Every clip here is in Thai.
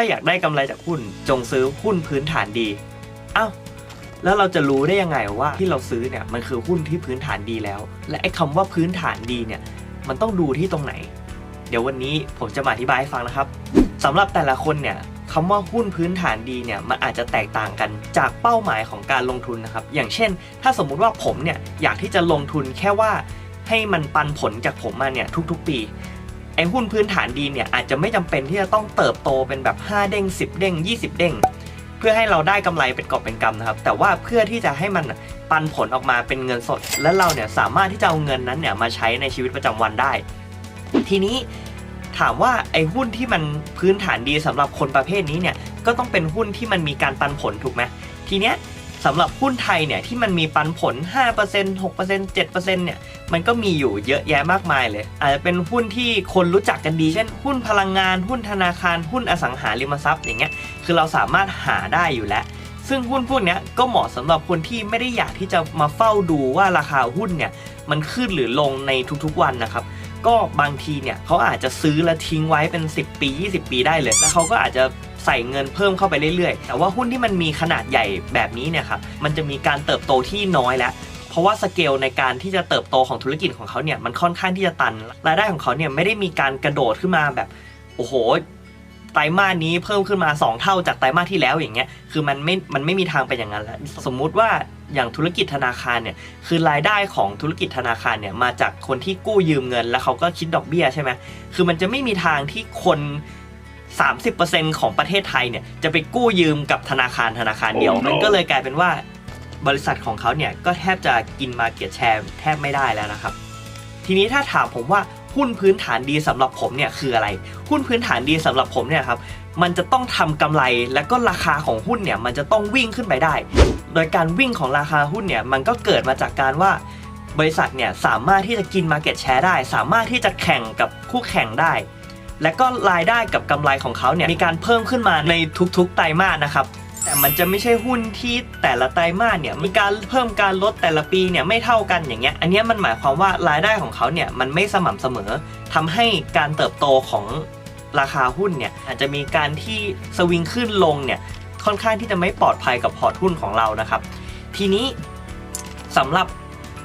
าอยากได้กำไรจากหุ้น จงซื้อหุ้นพื้นฐานดีอ้าวแล้วเราจะรู้ได้ยังไงว่าที่เราซื้อเนี่ยมันคือหุ้นที่พื้นฐานดีแล้ว และไอ้คำว่าพื้นฐานดีเนี่ยมันต้องดูที่ตรงไหน เดี๋ยววันนี้ผมจะมาอธิบายให้ฟังนะครับสำหรับแต่ละคนเนี่ยคำว่าหุ้นพื้นฐานดีเนี่ยมันอาจจะแตกต่างกันจากเป้าหมายของการลงทุนนะครับ อย่างเช่น ถ้าสมมุติว่าผมเนี่ยอยากที่จะลงทุนแค่ว่าให้มันปันผลจากผมมาเนี่ยทุกๆปี อ้หุ้นพื้นฐานดีเนี่ยอาจจะไม่จำเป็นที่จะต้องเติบโตเป็นแบบ 5 เด้ง 10 เด้ง 20 เด้ง เพื่อให้เราได้กำไรเป็นกอบเป็นกำนะครับ แต่ว่าเพื่อที่จะให้มันปันผลออกมาเป็นเงินสด และเราเนี่ยสามารถที่จะเอาเงินนั้นเนี่ยมาใช้ในชีวิตประจำวันได้ ทีนี้ถามว่าไอ้หุ้นที่มันพื้นฐานดีสำหรับคนประเภทนี้เนี่ยก็ต้องเป็นหุ้นที่มันมีการปันผลถูกไหมทีเนี้ย สำหรับหุ้นไทยเนี่ยที่มันมีปันผล 5% 6% 7%เนี่ยมันก็มีอยู่เยอะแยะมากมายเลย อาจจะเป็นหุ้นที่คนรู้จักกันดี เช่น หุ้นพลังงาน หุ้นธนาคาร หุ้นอสังหาริมทรัพย์อย่างเงี้ยคือเราสามารถหาได้อยู่แล้ว ซึ่งหุ้นพวกเนี้ยก็เหมาะสำหรับคนที่ไม่ได้อยากที่จะมาเฝ้าดูว่าราคาหุ้นเนี่ยมันขึ้นหรือลงในทุกๆวันนะครับก็บางทีเนี่ยเขาอาจจะซื้อแล้วทิ้งไว้เป็น 10 ปี 20 ปีได้เลย แล้วเขาก็อาจจะ ใส่เงินเพิ่มเข้าไปเรื่อยๆ แต่ว่าหุ้นที่มันมีขนาดใหญ่แบบนี้เนี่ยครับมันจะมีการเติบโตที่น้อยแล้วเพราะว่าสเกลในการที่จะเติบโตของธุรกิจของเขาเนี่ยมันค่อนข้างที่จะตัน รายได้ของเขาเนี่ยไม่ได้มีการกระโดดขึ้นมาแบบโอ้โหไตรมาสนี้เพิ่มขึ้นมา 2 เท่าจากไตรมาสที่แล้วอย่างเงี้ย คือมันไม่ มันไม่มีทางเป็นอย่างนั้นแล้ว สมมุติว่าอย่างธุรกิจธนาคารเนี่ย คือรายได้ของธุรกิจธนาคารเนี่ยมาจากคนที่กู้ยืมเงิน แล้วเขาก็คิดดอกเบี้ยใช่ไหมคือมันจะไม่มีทางที่คน 30%ของประเทศไทยเนี่ยจะไปกู้ยืมกับธนาคารธนาคารเดียว Oh no มันก็เลยกลายเป็นว่าบริษัทของเขาเนี่ยก็แทบจะกินมาเก็ตแชร์แทบไม่ได้แล้วนะครับ ทีนี้ถ้าถามผมว่าหุ้นพื้นฐานดีสำหรับผมเนี่ยคืออะไร หุ้นพื้นฐานดีสำหรับผมเนี่ยครับมันจะต้องทำกำไรแล้วก็ราคาของหุ้นเนี่ยมันจะต้องวิ่งขึ้นไปได้ โดยการวิ่งของราคาหุ้นเนี่ยมันก็เกิดมาจากการว่าบริษัทเนี่ยสามารถที่จะกิน Market Share ได้ สามารถที่จะแข่งกับคู่แข่งได้ และก็รายได้กับกำไรของเขาเนี่ยมีการเพิ่มขึ้นมาในทุกๆไตรมาสนะครับแต่มันจะไม่ใช่หุ้นที่แต่ละไตรมาสเนี่ยมีการเพิ่มการลดแต่ละปีเนี่ยไม่เท่ากันอย่างเงี้ยอันนี้มันหมายความว่ารายได้ของเขาเนี่ยมันไม่สม่ำเสมอทำให้การเติบโตของราคาหุ้นเนี่ยอาจจะมีการที่สวิงขึ้นลงเนี่ยค่อนข้างที่จะไม่ปลอดภัยกับพอร์ตหุ้นของเรานะครับ ทีนี้สำหรับ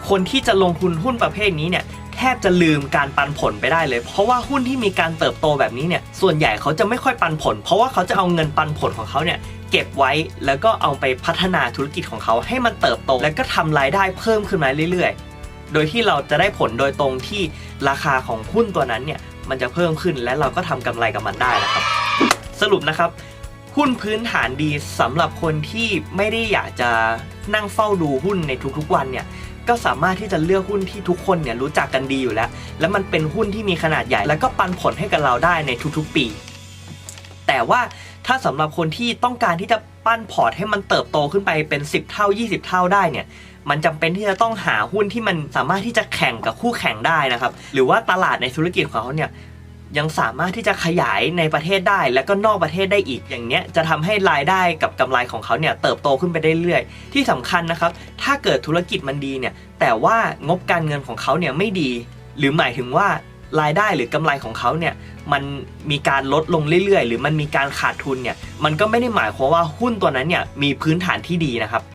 คนที่จะลงทุนหุ้นประเภทนี้เนี่ย บจะลืมการปันผลไปได้เลย เพราะว่าหุ้นที่มีการเติบโตแบบนี้เนี่ยส่วนใหญ่เขาจะไม่ค่อยปันผล เพราะว่าเขาจะเอาเงินปันผลของเขาเนี่ยเก็บไว้แล้วก็เอาไปพัฒนาธุรกิจของเขาให้มันเติบโต แล้วก็ทำรายได้เพิ่มขึ้นมาเรื่อยๆ โดยที่เราจะได้ผลโดยตรงที่ราคาของหุ้นตัวนั้นเนี่ยมันจะเพิ่มขึ้นและเราก็ทำกำไรกับมันได้นะครับ สรุปนะครับ หุ้นพื้นฐานดีสำหรับคนที่ไม่ได้อยากจะนั่งเฝ้าดูหุ้นในทุกๆวันเนี่ยก็สามารถที่จะเลือกหุ้นที่ทุกคนเนี่ยรู้จักกันดีอยู่แล้ว แล้วมันเป็นหุ้นที่มีขนาดใหญ่ แล้วก็ปันผลให้กับเราได้ในทุกๆปี แต่ว่าถ้าสำหรับคนที่ต้องการที่จะปั้นพอร์ตให้มันเติบโตขึ้นไปเป็น 10 เท่า 20 เท่าได้เนี่ย มันจำเป็นที่จะต้องหาหุ้นที่มันสามารถที่จะแข่งกับคู่แข่งได้นะครับ หรือว่าตลาดในธุรกิจของเขาเนี่ย ยังสามารถที่จะขยายในประเทศได้ และก็นอกประเทศได้อีกอย่างเนี้ยจะทำให้รายได้กับกำไรของเขาเนี่ยเติบโตขึ้นไปได้เรื่อยๆที่สำคัญนะครับ ถ้าเกิดธุรกิจมันดีเนี่ยแต่ว่างบการเงินของเขาเนี่ยไม่ดี หรือหมายถึงว่ารายได้หรือกำไรของเขาเนี่ยมันมีการลดลงเรื่อยๆ หรือมันมีการขาดทุนเนี่ยมันก็ไม่ได้หมายความว่าหุ้นตัวนั้นเนี่ยมีพื้นฐานที่ดีนะครับ